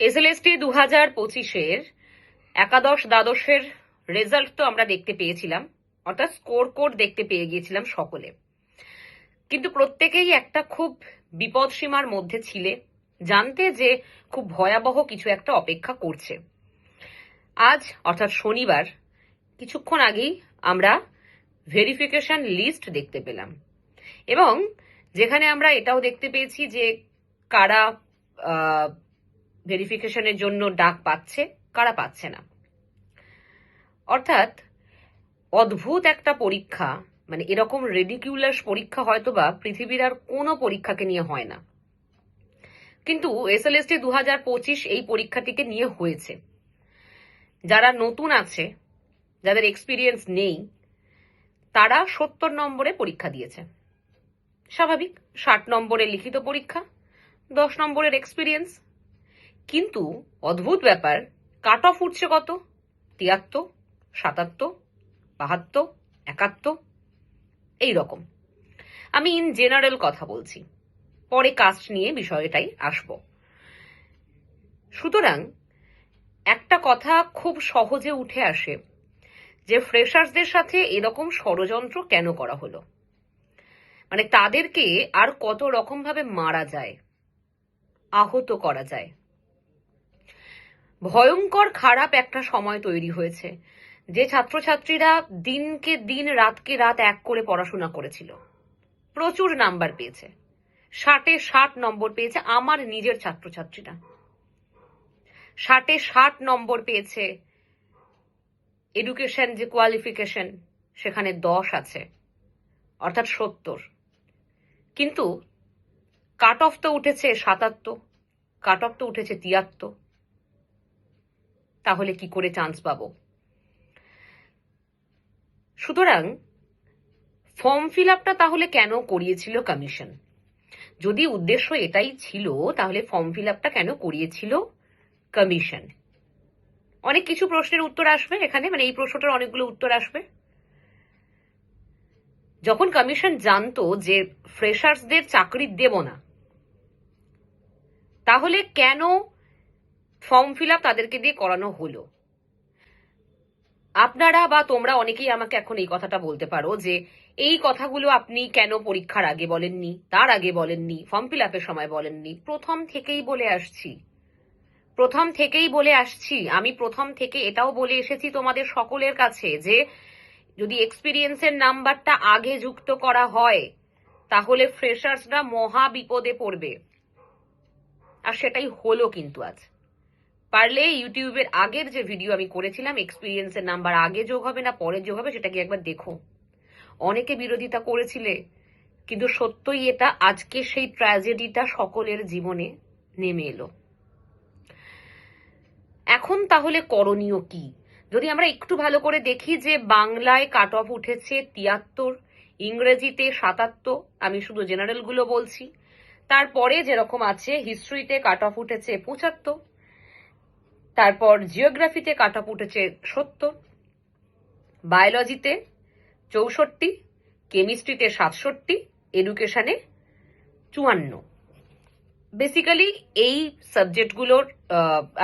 SLST দু হাজার পঁচিশের একাদশ দ্বাদশের রেজাল্ট তো আমরা দেখতে পেয়েছিলাম, অর্থাৎ স্কোর কোড দেখতে পেয়ে গিয়েছিলাম সকলে। কিন্তু প্রত্যেকেই একটা খুব বিপদ সীমার মধ্যে ছিলে, জানতে যে খুব ভয়াবহ কিছু একটা অপেক্ষা করছে। আজ, অর্থাৎ শনিবার, কিছুক্ষণ আগেই আমরা ভেরিফিকেশন লিস্ট দেখতে পেলাম। এবং যেখানে আমরা এটাও দেখতে পেয়েছি যে কারা ভেরিফিকেশনের জন্য ডাক পাচ্ছে, কারা পাচ্ছে না। অর্থাৎ অদ্ভুত একটা পরীক্ষা মানে এরকম রেডিকিউলাস পরীক্ষা হয়তোবা পৃথিবীর আর কোনো পরীক্ষাকে নিয়ে হয় না। কিন্তু এসএলএসটি দু হাজার পঁচিশ এই পরীক্ষাটিকে নিয়ে হয়েছে। যারা নতুন আছে, যাদের এক্সপিরিয়েন্স নেই, তারা সত্তর নম্বরে পরীক্ষা দিয়েছে। স্বাভাবিক, ষাট নম্বরের লিখিত পরীক্ষা, দশ নম্বরের এক্সপিরিয়েন্স কিন্তু অদ্ভুত ব্যাপার কাট অফ উঠছে কত? তিয়াত্তর, সাতাত্তর, বাহাত্তর, একাত্তর এই রকম আমি ইন জেনারেল কথা বলছি। পরে কাস্ট নিয়ে বিষয়টাই আসব। সুতরাং একটা কথা খুব সহজে উঠে আসে যে ফ্রেশার্সদের সাথে এরকম ষড়যন্ত্র কেন করা হলো? মানে তাদেরকে আর কত রকম ভাবে মারা যায়? আহত করা যায়? ভয়ঙ্কর, খারাপ একটা সময় তৈরি হয়েছে, যে ছাত্রছাত্রীরা দিনকে দিন, রাতকে রাত এক করে পড়াশোনা করেছিল। প্রচুর নাম্বার পেয়েছে। ষাটে ষাট নম্বর পেয়েছে আমার নিজের ছাত্রছাত্রীরা। ষাটে ষাট নম্বর পেয়েছে এডুকেশন যে কোয়ালিফিকেশন সেখানে দশ আছে, অর্থাৎ সত্তর। কিন্তু কাট অফ তো উঠেছে সাতাত্তর কাট অফ তো উঠেছে তিয়াত্তর। তাহলে কি করে চান্স পাবো? সুতরাং ফর্ম ফিল আপটা তাহলে কেন করিয়েছিল কমিশন যদি উদ্দেশ্য এটাই ছিল, তাহলে ফর্ম ফিল আপটা কেন করিয়েছিল কমিশন অনেক কিছু প্রশ্নের উত্তর আসবে এখানে মানে এই প্রশ্নটার অনেকগুলো উত্তর আসবে। যখন কমিশন জানতো যে ফ্রেশার্সদের চাকরি দেব না, তাহলে কেন ফর্ম ফিল তাদেরকে দিয়ে করানো হলো। আপনারা বা তোমরা অনেকেই আমাকে এখন এই কথাটা বলতে পারো যে, এই কথাগুলো আপনি কেন পরীক্ষার আগে বলেননি, তার আগে বলেননি, ফর্ম ফিল সময় বলেননি? প্রথম থেকেই বলে আসছি। প্রথম থেকেই বলে আসছি। আমি প্রথম থেকে এটাও বলে এসেছি তোমাদের সকলের কাছে যে, যদি এক্সপিরিয়েন্সের নাম্বারটা আগে যুক্ত করা হয়, তাহলে ফ্রেশার্সরা মহা বিপদে পড়বে। আর সেটাই হলো কিন্তু আজ। পারলে ইউটিউবের আগের যে ভিডিও আমি করেছিলাম এক্সপিরিয়েন্সের নাম্বার আগে যোগ হবে না, পরে যোগ হবে সেটা কি একবার দেখো। অনেকে বিরোধিতা করেছিলে, কিন্তু সত্যই এটা আজকে সেই ট্র্যাজেডিটা সকলের জীবনে নেমে এলো। এখন তাহলে করণীয় কি? যদি আমরা একটু ভালো করে দেখি যে বাংলায় কাট অফ উঠেছে তিয়াত্তর, ইংরেজিতে সাতাত্তর, আমি শুধু জেনারেলগুলো বলছি। তারপরে যেরকম আছে হিস্ট্রিতে কাট অফ উঠেছে পঁচাত্তর তারপর জিওগ্রাফিতে কাট উঠেছে সত্তর বায়োলজিতে চৌষট্টি, কেমিস্ট্রিতে সাতষট্টি, এডুকেশনে চুয়ান্ন। বেসিক্যালি এই সাবজেক্টগুলোর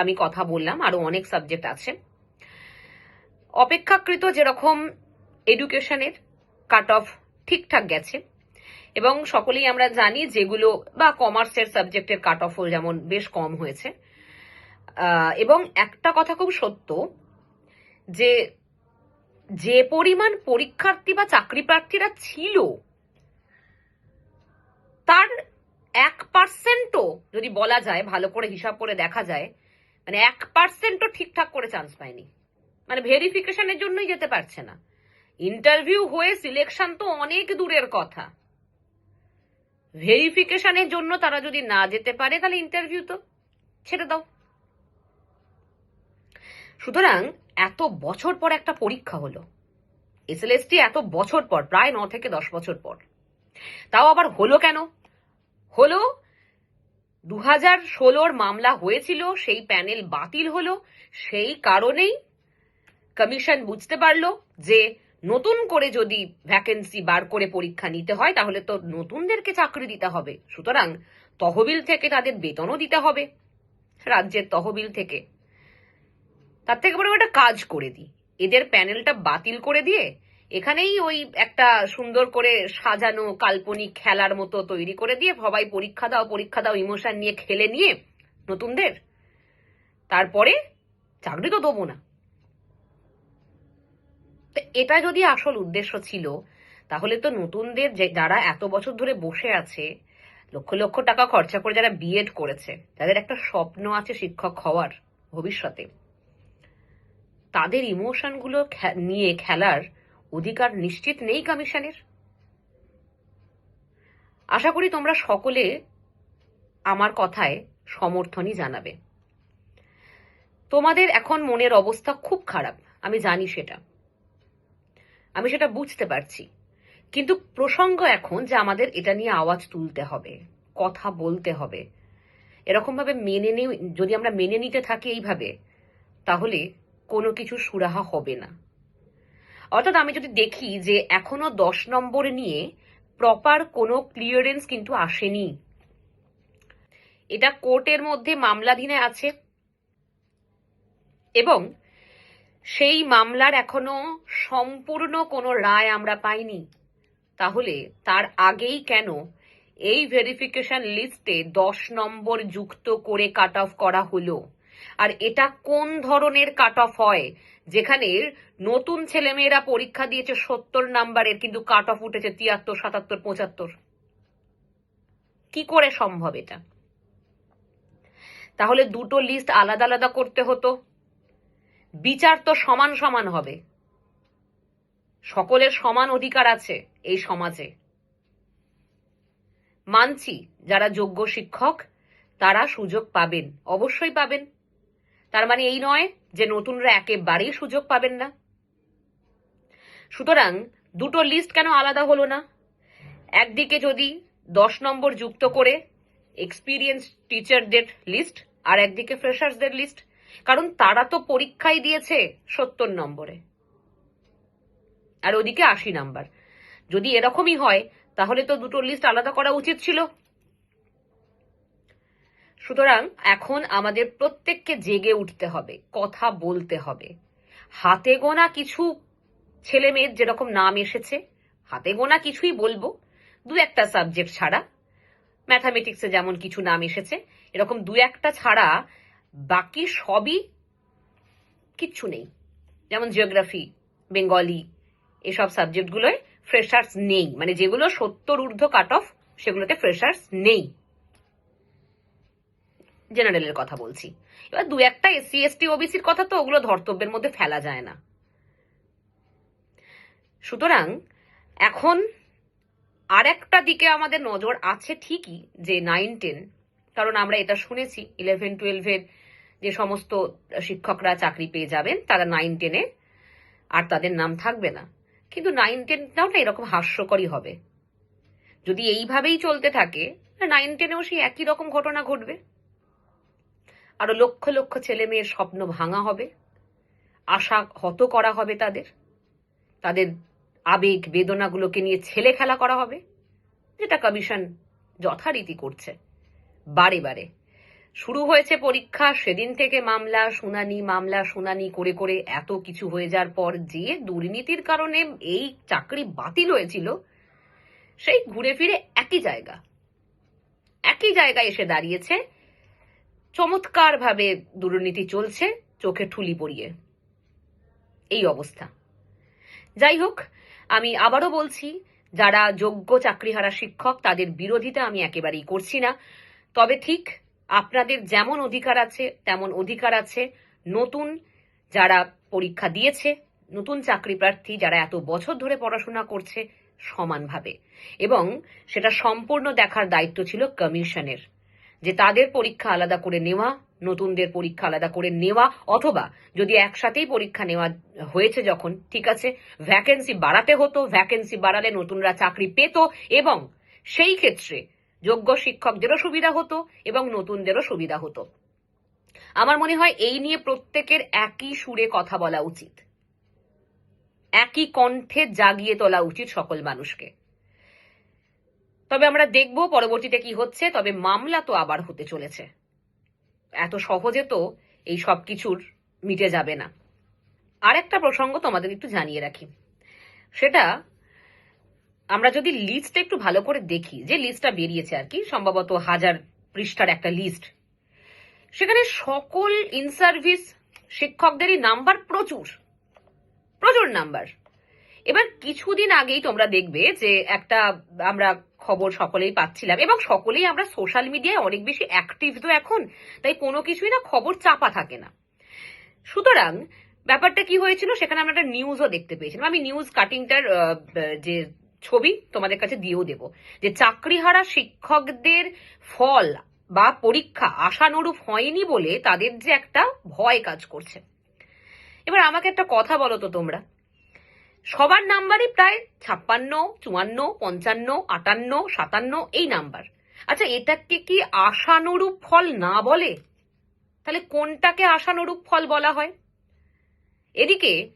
আমি কথা বললাম, আরও অনেক সাবজেক্ট আছে। অপেক্ষাকৃত যেরকম এডুকেশনের কাট অফ ঠিকঠাক গেছে, এবং সকলেই আমরা জানি যেগুলো বা কমার্সের সাবজেক্টের কাট অফও যেমন বেশ কম হয়েছে এবং একটা কথা খুব সত্য, যে যে পরিমাণ পরীক্ষার্থী বা চাকরি প্রার্থীরা ছিল, তার এক পার্সেন্টও যদি বলা যায়, ভালো করে হিসাব করে দেখা যায় মানে এক পার্সেন্টও ঠিকঠাক করে চান্স পায়নি। মানে ভেরিফিকেশনের জন্যই যেতে পারছে না। ইন্টারভিউ হয়ে সিলেকশন তো অনেক দূরের কথা। ভেরিফিকেশনের জন্য তারা যদি না যেতে পারে, তাহলে ইন্টারভিউ তো ছেড়ে দাও। সুতরাং এত বছর পর একটা পরীক্ষা হলো। এসএলএসটি এত বছর পর, প্রায় ন থেকে দশ বছর পর। তাও আবার হলো কেন? হলো দু হাজার ষোলোর মামলা হয়েছিল, সেই প্যানেল বাতিল হলো, সেই কারণেই কমিশন বুঝতে পারল যে নতুন করে যদি ভ্যাকেন্সি বার করে পরীক্ষা নিতে হয়, তাহলে তো নতুনদেরকে চাকরি দিতে হবে। সুতরাং তহবিল থেকে তাদের বেতনও দিতে হবে। রাজ্যের তহবিল থেকে তার থেকে বড় একটা কাজ করে দিই। এদের প্যানেলটা বাতিল করে দিয়ে এখানেই ওই একটা সুন্দর করে সাজানো কাল্পনিক খেলার মতো তৈরি করে দিয়ে সবাই পরীক্ষা দাও পরীক্ষা দাও, ইমোশন নিয়ে খেলে নিয়ে নতুনদের। তারপরে চাকরি তো দেবো না। এটা যদি আসল উদ্দেশ্য ছিল, তাহলে তো নতুনদের যে, যারা এত বছর ধরে বসে আছে, লক্ষ লক্ষ টাকা খরচা করে যারা বিএড করেছে, তাদের একটা স্বপ্ন আছে শিক্ষক হওয়ার ভবিষ্যতে। তাদের ইমোশনগুলো নিয়ে খেলার অধিকার নিশ্চিত নেই কমিশনের? আশা করি তোমরা সকলে আমার কথায় সমর্থনই জানাবে। তোমাদের এখন মনের অবস্থা খুব খারাপ, আমি জানি সেটা। আমি সেটা বুঝতে পারছি। কিন্তু প্রসঙ্গ এখন যে আমাদের এটা নিয়ে আওয়াজ তুলতে হবে, কথা বলতে হবে, এরকমভাবে মেনে নিয়ে যদি আমরা মেনে নিতে থাকি এইভাবে, তাহলে কোনো কিছু সুরাহা হবে না। অর্থাৎ আমি যদি দেখি যে এখনও দশ নম্বর নিয়ে প্রপার কোনো ক্লিয়ারেন্স কিন্তু আসেনি। এটা কোর্টের মধ্যে মামলাধীনে আছে। এবং সেই মামলার এখনও সম্পূর্ণ কোনো রায় আমরা পাইনি। তাহলে তার আগেই কেন এই ভেরিফিকেশন লিস্টে দশ নম্বর যুক্ত করে কাট অফ করা হলো? আর এটা কোন ধরনের কাট অফ হয়? যেখানে নতুন ছেলেমেয়েরা পরীক্ষা দিয়েছে সত্তর নাম্বারের, কিন্তু কাট অফ উঠেছে তিয়াত্তর, সাতাত্তর, পঁচাত্তর। কি করে সম্ভব এটা? তাহলে দুটো লিস্ট আলাদা আলাদা করতে হতো। বিচার তো সমান সমান হবে। সকলের সমান অধিকার আছে এই সমাজে। মানছি, যারা যোগ্য শিক্ষক, তারা সুযোগ পাবেন, অবশ্যই পাবেন। তার মানে এই নয় যে নতুনরা একেবারেই সুযোগ পাবেন না। সুতরাং দুটো লিস্ট কেন আলাদা হলো না? একদিকে যদি দশ নম্বর যুক্ত করে এক্সপিরিয়েন্স টিচারদের লিস্ট আর একদিকে ফ্রেশার্সদের লিস্ট কারণ তারা তো পরীক্ষাই দিয়েছে সত্তর নম্বরে। আর ওদিকে আশি নাম্বার। যদি এরকমই হয়, তাহলে তো দুটো লিস্ট আলাদা করা উচিত ছিল। সুতরাং এখন আমাদের প্রত্যেককে জেগে উঠতে হবে, কথা বলতে হবে। হাতে গোনা কিছু ছেলে মেয়ের যেরকম নাম এসেছে, হাতে গোনা কিছুই বলব। দু একটা সাবজেক্ট ছাড়া, ম্যাথামেটিক্সে যেমন কিছু নাম এসেছে, এরকম দু একটা ছাড়া বাকি সবই কিচ্ছু নেই। যেমন জিওগ্রাফি, বেঙ্গলি, এসব সাবজেক্টগুলোয় ফ্রেশার্স নেই। মানে যেগুলো সত্তর ঊর্ধ্ব কাট অফ সেগুলোতে ফ্রেশার্স নেই। জেনারেলের কথা বলছি। এবার দু একটা এসসি এসটি ওবিসির কথা তো ওগুলো ধর্তব্যের মধ্যে ফেলা যায় না। সুতরাং এখন আর একটা দিকে আমাদের নজর আছে ঠিকই যে নাইন টেন কারণ আমরা এটা শুনেছি ইলেভেন টুয়েলভের যে সমস্ত শিক্ষকরা চাকরি পেয়ে যাবেন, তারা নাইন টেনে আর তাদের নাম থাকবে না। কিন্তু নাইন টেনটাও না এরকম হাস্যকরই হবে। যদি এইভাবেই চলতে থাকে নাইন টেনেও সেই একই রকম ঘটনা ঘটবে। আরও লক্ষ লক্ষ ছেলে মেয়ের স্বপ্ন ভাঙা হবে, আশা হত করা হবে তাদের তাদের আবেগ বেদনাগুলোকে নিয়ে ছেলে খেলা করা হবে, যেটা কমিশন যথারীতি করছে, বারে বারে। শুরু হয়েছে পরীক্ষা, সেদিন থেকে মামলা, শুনানি মামলা, শুনানি করে করে এত কিছু হয়ে যাওয়ার পর যে দুর্নীতির কারণে এই চাকরি বাতিল হয়েছিল, সেই ঘুরে ফিরে একই জায়গা, একই জায়গায় এসে দাঁড়িয়েছে চমৎকার ভাবে দুর্নীতি চলছে, চোখে ঠুলি পড়িয়ে এই অবস্থা। যাই হোক, আমি আবারও বলছি, যারা যোগ্য চাকরিহারা শিক্ষক, তাদের বিরোধিতা আমি একেবারেই করছি না। তবে ঠিক আপনাদের যেমন অধিকার আছে, তেমন অধিকার আছে নতুন যারা পরীক্ষা দিয়েছে, নতুন চাকরি প্রার্থী যারা এত বছর ধরে পড়াশোনা করছে সমানভাবে। এবং সেটা সম্পূর্ণ দেখার দায়িত্ব ছিল কমিশনের। যে তাদের পরীক্ষা আলাদা করে নেওয়া, নতুনদের পরীক্ষা আলাদা করে নেওয়া, অথবা যদি একসাথেই পরীক্ষা নেওয়া হয়েছে যখন, ঠিক আছে ভ্যাকেন্সি বাড়াতে হতো ভ্যাকেন্সি বাড়ালে নতুনরা চাকরি পেত এবং সেই ক্ষেত্রে যোগ্য শিক্ষকদেরও সুবিধা হতো এবং নতুনদেরও সুবিধা হতো। আমার মনে হয় এই নিয়ে প্রত্যেকের একই সুরে কথা বলা উচিত। একই কণ্ঠে জাগিয়ে তোলা উচিত সকল মানুষকে। তবে আমরা দেখব পরবর্তীতে কি হচ্ছে, তবে মামলা তো আবার হতে চলেছে। এত সহজে তো এই সব কিছুর মিটে যাবে না। আর একটা প্রসঙ্গ তোমাদের একটু জানিয়ে রাখি। সেটা, আমরা যদি লিস্টটা একটু ভালো করে দেখি, যে লিস্টটা বেরিয়েছে আর কি, সম্ভবত হাজার পৃষ্ঠার একটা লিস্ট সেখানে সকল ইন সার্ভিস শিক্ষকদেরই নাম্বার প্রচুর প্রচুর নাম্বার এবার কিছুদিন আগেই তোমরা দেখবে যে একটা আমরা খবর সকলেই পাচ্ছিলাম এবং সকলেই আমরা সোশ্যাল মিডিয়ায় অনেক বেশি অ্যাক্টিভ তো এখন, তাই কোনো কিছুই না খবর চাপা থাকে না। সুতরাং, ব্যাপারটা কি হয়েছিল সেখানে আমরা একটা নিউজও দেখতে পেয়েছিলাম। আমি নিউজ কাটিংটার যে ছবি তোমাদের কাছে দিয়েও দেব, যে চাকরিহারা শিক্ষকদের ফল বা পরীক্ষা আশানুরূপ হয়নি বলে তাদের যে একটা ভয় কাজ করছে। এবার আমাকে একটা কথা বলো তো তোমরা। সবার নাম্বারই প্রায় ছাপ্পান্ন, চুয়ান্ন, পঞ্চান্ন, আটান্ন, সাতান্ন, এই নাম্বার। আচ্ছা এটাকে কি আশানুরূপ ফল না বলে? তাহলে কোনটাকে আশানুরূপ ফল বলা হয়? এদিকে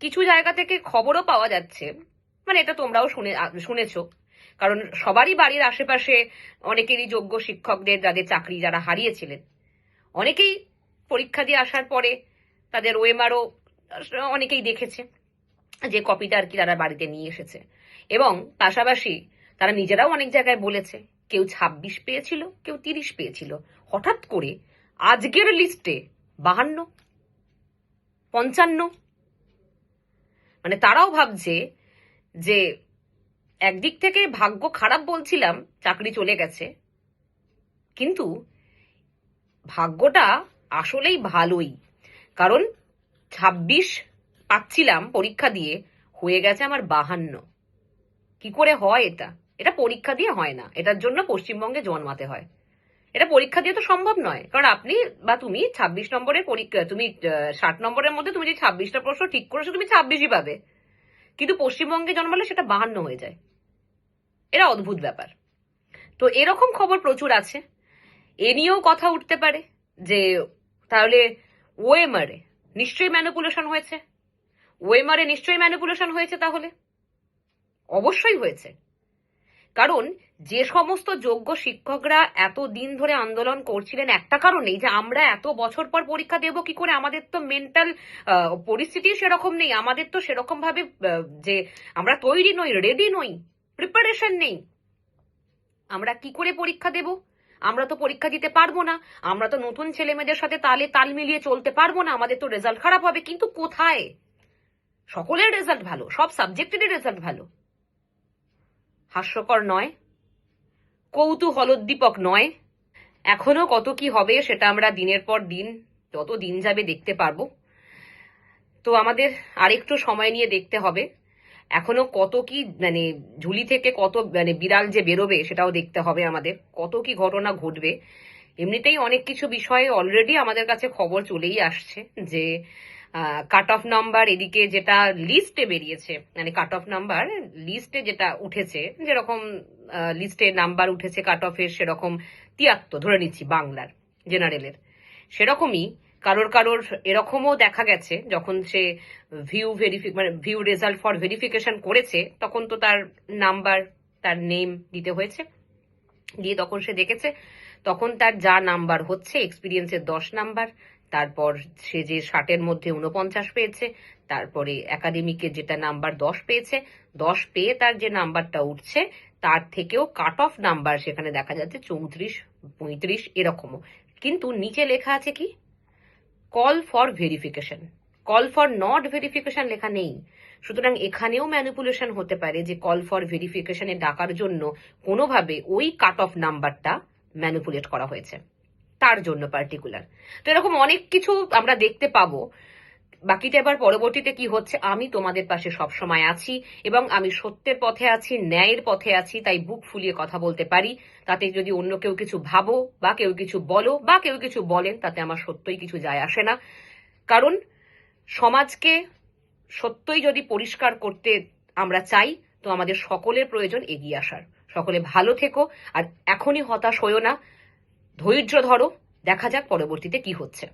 কিছু জায়গা থেকে খবরও পাওয়া যাচ্ছে। মানে এটা তোমরাও শুনে শুনেছো। কারণ সবারই বাড়ির আশেপাশে অনেকেরই যোগ্য শিক্ষকদের, যাদের চাকরি যারা হারিয়েছিলেন, অনেকেই পরীক্ষা দিয়ে আসার পরে তাদের ওএমআরও অনেকেই দেখেছে। যে কপিটা আর কি তারা বাড়িতে নিয়ে এসেছে। এবং পাশাপাশি তারা নিজেরাও অনেক জায়গায় বলেছে, কেউ ছাব্বিশ পেয়েছিল, কেউ তিরিশ পেয়েছিল। হঠাৎ করে আজকের লিস্টে বাহান্ন, পঞ্চান্ন। মানে তারাও ভাবছে যে একদিক থেকে ভাগ্য খারাপ বলছিলাম, চাকরি চলে গেছে। কিন্তু ভাগ্যটা আসলেই ভালোই। কারণ ছাব্বিশ পাচ্ছিলাম পরীক্ষা দিয়ে, হয়ে গেছে আমার বাহান্ন। কি করে হয় এটা? এটা পরীক্ষা দিয়ে হয় না। এটার জন্য পশ্চিমবঙ্গে জন্মাতে হয়। এটা পরীক্ষা দিয়ে তো সম্ভব নয়। কারণ আপনি বা তুমি ছাব্বিশ নম্বরের পরীক্ষা, তুমি ষাট নম্বরের মধ্যে তুমি যে ছাব্বিশটা প্রশ্ন ঠিক করেছ, তুমি ছাব্বিশই পাবে। কিন্তু পশ্চিমবঙ্গে জন্মালে সেটা বাহান্ন হয়ে যায়। এটা অদ্ভুত ব্যাপার। তো এরকম খবর প্রচুর আছে। এ নিয়েও কথা উঠতে পারে যে, তাহলে ওয়েমারে নিশ্চয়ই ম্যানিপুলেশন হয়েছে। ওএমআরে নিশ্চয়ই ম্যানিপুলেশন হয়েছে তাহলে? অবশ্যই হয়েছে। কারণ যে সমস্ত যোগ্য শিক্ষকরা এত দিন ধরে আন্দোলন করছিলেন, একটা কারণেই যে আমরা এত বছর পর পরীক্ষা দেব কি করে? আমাদের তো মেন্টাল পরিস্থিতি সেরকম নেই। আমাদের তো সেরকম ভাবে যে আমরা তৈরি নই রেডি নই প্রিপারেশন নেই। আমরা কি করে পরীক্ষা দেব? আমরা তো পরীক্ষা দিতে পারব না। আমরা তো নতুন ছেলে মেয়েদের সাথে তালে তাল মিলিয়ে চলতে পারব না। আমাদের তো রেজাল্ট খারাপ হবে। কিন্তু কোথায়? সকলের রেজাল্ট ভালো, সব সাবজেক্টেরই রেজাল্ট ভালো। হাস্যকর নয়, কৌতূহলোদ্দীপক নয়, এখনও কত কি হবে সেটা আমরা দিনের পর দিন, যত দিন যাবে দেখতে পারব। তো আমাদের আরেকটু সময় নিয়ে দেখতে হবে, এখনও কত কি মানে ঝুলি থেকে কত মানে বিড়াল যে বেরোবে সেটাও দেখতে হবে আমাদের, কত কি ঘটনা ঘটবে। এমনিতেই অনেক কিছু বিষয়ে অলরেডি আমাদের কাছে খবর চলেই আসছে যে কাট অফ নাম্বার এদিকে যেটা লিস্টে বেরিয়েছে মানে কাট অফ নাম্বার লিস্টে যেটা উঠেছে, যেরকম লিস্টে নাম্বার উঠেছে কাট অফের সেরকম তিয়াত্তর, ধরে নিচ্ছি বাংলার জেনারেলের সেরকমই কারোর কারোর এরকমও দেখা গেছে, যখন সে ভিউ ভেরিফি মানে ভিউ রেজাল্ট ফর ভেরিফিকেশন করেছে, তখন তো তার নাম্বার তার নেম দিতে হয়েছে। দিয়ে তখন সে দেখেছে, তখন তার যা নাম্বার হচ্ছে এক্সপিরিয়েন্সের দশ নাম্বার তারপর সে যে ষাটের মধ্যে উনপঞ্চাশ পেয়েছে, তারপরে একাডেমিকের যেটা নাম্বার দশ পেয়েছে, দশ পেয়ে তার যে নাম্বারটা উঠছে, তার থেকেও কাট অফ নাম্বার সেখানে দেখা যাচ্ছে চৌত্রিশ, পঁয়ত্রিশ এরকমও। কিন্তু নিচে লেখা আছে কি? Call for verification call for not verification লেখা নেই। সুতরাং এখানেও ম্যানিপুলেশন হতে পারে যে কল ফর ভেরিফিকেশনে ডাকার জন্য কোনোভাবে ওই কাট অফ নাম্বারটা ম্যানিপুলেট করা হয়েছে। তার জন্য পার্টিকুলার তো এরকম অনেক কিছু আমরা দেখতে পাবো। বাকিটা এবার পরবর্তীতে কি হচ্ছে, আমি তোমাদের পাশে সব সময় আছি এবং আমি সত্যের পথে আছি, ন্যায়ের পথে আছি, তাই বুক ফুলিয়ে কথা বলতে পারি। তাতে যদি অন্য কেউ কিছু ভাবো বা কেউ কিছু বলো বা কেউ কিছু বলেন, তাতে আমার সত্যই কিছু যায় আসে না। কারণ সমাজকে সত্যই যদি পরিষ্কার করতে আমরা চাই, তো আমাদের সকলের প্রয়োজন এগিয়ে আসার। সকলে ভালো থেকো, আর এখনই হতাশ হইও না। ধৈর্য ধরো দেখা যাক পরবর্তীতে কি হচ্ছে।